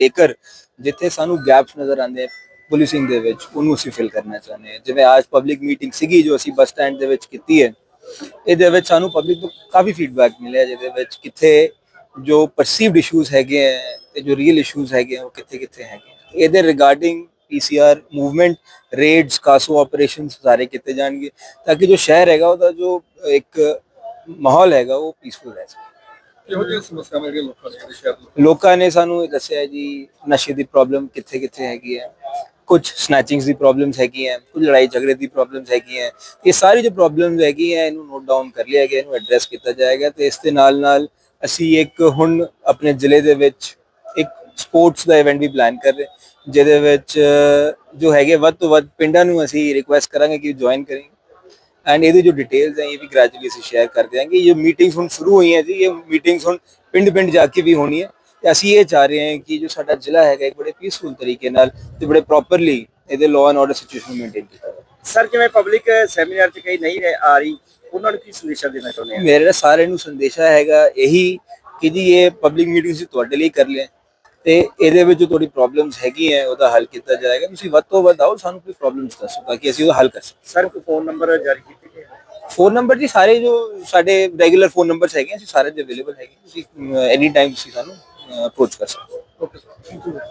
ਜੇਕਰ ਜਿੱਥੇ ਸਾਨੂੰ ਗੈਪਸ ਨਜ਼ਰ ਆਉਂਦੇ ਆ ਪੁਲਿਸਿੰਗ ਦੇ ਵਿੱਚ, ਉਹਨੂੰ ਅਸੀਂ ਫਿਲ ਕਰਨਾ ਚਾਹੁੰਦੇ ਹਾਂ। ਜਿਵੇਂ ਅੱਜ ਪਬਲਿਕ ਮੀਟਿੰਗ ਸੀਗੀ ਜੋ ਅਸੀਂ ਬੱਸ ਸਟੈਂਡ ਦੇ ਵਿੱਚ ਕੀਤੀ ਹੈ, ਇਹਦੇ ਵਿੱਚ ਸਾਨੂੰ ਪਬਲਿਕ ਤੋਂ ਕਾਫੀ ਫੀਡਬੈਕ ਮਿਲਿਆ, ਜਿਹਦੇ ਵਿੱਚ ਕਿੱਥੇ ਜੋ ਪਰਸੀਵਡ ਇਸ਼ੂਜ਼ ਹੈਗੇ ਆ ਤੇ ਜੋ ਰੀਅਲ ਇਸ਼ੂਜ਼ ਹੈਗੇ ਆ, ਉਹ ਕਿੱਥੇ ਕਿੱਥੇ ਹੈਗੇ ਇਹਦੇ regarding PCR movement raids CASO operations ਸਾਰੇ ਕੀਤੇ ਜਾਣਗੇ, ਤਾਂ ਕਿ ਜੋ ਸ਼ਹਿਰ ਹੈਗਾ, ਉਹਦਾ ਜੋ ਇੱਕ ਮਾਹੌਲ ਹੈਗਾ, ਉਹ ਪੀਸਫੁਲ ਰਹਿ ਸਕੇ। ਇਹੋ ਜਿਹੀਆਂ ਸਮੱਸਿਆਵਾਂ ਜਿਹੜੀਆਂ ਲੋਕਾਂ ਨੇ ਜਿਹੜੇ ਸ਼ਹਿਰ ਦੇ ਲੋਕਾਂ ਨੇ ਸਾਨੂੰ ਇਹ ਦੱਸਿਆ ਜੀ, ਨਸ਼ੇ ਦੀ ਪ੍ਰੋਬਲਮ ਕਿੱਥੇ ਕਿੱਥੇ ਹੈਗੀ ਹੈ। ਕੁਝ ਸਨੈਚਿੰਗਸ ਦੀ ਪ੍ਰੋਬਲਮਸ ਹੈਗੀਆਂ ਕੁਝ ਲੜਾਈ ਝਗੜੇ ਦੀ ਪ੍ਰੋਬਲਮਸ ਹੈਗੀਆਂ। ਇਹ ਸਾਰੀ ਜੋ ਪ੍ਰੋਬਲਮਸ ਹੈਗੀਆਂ ਇਹਨੂੰ ਨੋਟ ਡਾਊਨ ਕਰ ਲਿਆ ਗਿਆ, ਇਹਨੂੰ ਐਡਰੈਸ ਕੀਤਾ ਜਾਏਗਾ ਤੇ ਇਸ ਦੇ ਨਾਲ ਨਾਲ ਅਸੀਂ ਇੱਕ ਹੁਣ ਆਪਣੇ ਜ਼ਿਲ੍ਹੇ ਦੇ ਵਿੱਚ ਇੱਕ ਸਪੋਰਟਸ ਦਾ ਇਵੈਂਟ ਵੀ ਪਲਾਨ ਕਰ ਰਹੇ ਜਿਹਦੇ ਵਿੱਚ ਜੋ ਹੈਗੇ ਵੱਧ ਤੋਂ ਵੱਧ ਪਿੰਡਾਂ ਨੂੰ ਅਸੀਂ ਰਿਕੁਐਸਟ ਕਰਾਂਗੇ ਕਿ ਜੁਆਇਨ ਕਰੇ। ਐਂਡ ਇਹਦੀ ਜੋ ਡਿਟੇਲਸ ਹੈ ਇਹ ਵੀ ਗ੍ਰੈਜੂਅਲੀ ਅਸੀਂ ਸ਼ੇਅਰ ਕਰ ਦਿਆਂਗੇ। ਇਹ ਮੀਟਿੰਗਸ ਹੁਣ ਸ਼ੁਰੂ ਹੋਈਆਂ ਜੀ ਇਹ ਮੀਟਿੰਗਸ ਹੁਣ ਪਿੰਡ ਪਿੰਡ ਜਾ ਕੇ ਵੀ ਹੋਣੀ ਹੈ। ਤੇ ਅਸੀਂ ਇਹ ਚਾਹ ਰਹੇ ਹਾਂ ਕਿ ਜੋ ਸਾਡਾ ਜ਼ਿਲ੍ਹਾ ਹੈਗਾ ਇੱਕ ਬੜੇ ਪੀਸਫੁਲ ਤਰੀਕੇ ਨਾਲ ਤੇ ਬੜੇ ਪ੍ਰੋਪਰਲੀ ਇਹਦੇ law and order situation maintain ਕੀਤਾ ਜਾਵੇ। ਸਰ ਜਿਵੇਂ ਪਬਲਿਕ ਸੈਮੀਨਾਰ 'ਚ ਕਈ ਨਹੀਂ ਆ ਰਹੀ ਉਹਨਾਂ ਨੂੰ ਕੀ ਸੰਦੇਸ਼ਾ ਦੇਣਾ ਚਾਹੁੰਦੇ ਆ? ਮੇਰੇ ਸਾਰਿਆਂ ਨੂੰ ਸੰਦੇਸ਼ਾ ਹੈਗਾ ਇਹੀ ਕਿ ਜੀ ਇਹ ਪਬਲਿਕ ਮੀਟਿੰਗ ਸੀ ਤੁਹਾਡੇ ਲਈ ਕਰ ਲਿਆ ਤੇ ਇਹਦੇ ਵਿੱਚ ਜੋ ਤੁਹਾਡੀ ਪ੍ਰੋਬਲਮਸ ਹੈਗੀਆਂ ਉਹਦਾ ਹੱਲ ਕੀਤਾ ਜਾਏਗਾ। ਤੁਸੀਂ ਵੱਧ ਤੋਂ ਵੱਧ ਆਓ ਸਾਨੂੰ ਕੋਈ ਪ੍ਰੋਬਲਮਸ ਦੱਸੋ ਤਾਂ ਕਿ ਅਸੀਂ ਉਹਦਾ ਹੱਲ ਕਰ ਸਕੀਏ। ਸਰ ਕੋਈ ਫੋਨ ਨੰਬਰ ਜਾਰੀ ਕੀਤੇ ਗਏ? ਫੋਨ ਨੰਬਰ ਜੀ ਸਾਰੇ ਜੋ ਸਾਡੇ ਰੈਗੂਲਰ ਫੋਨ ਨੰਬਰਸ ਹੈਗੇ ਅਸੀਂ ਸਾਰੇ ਅਵੇਲੇਬਲ ਹੈਗੇ। ਤੁਸੀਂ ਐਨੀ ਟਾਈਮ ਤੁਸੀਂ ਸਾਨੂੰ ਅਪਰੋਚ ਕਰ ਸਕਦੇ ਹੋ। Okay sir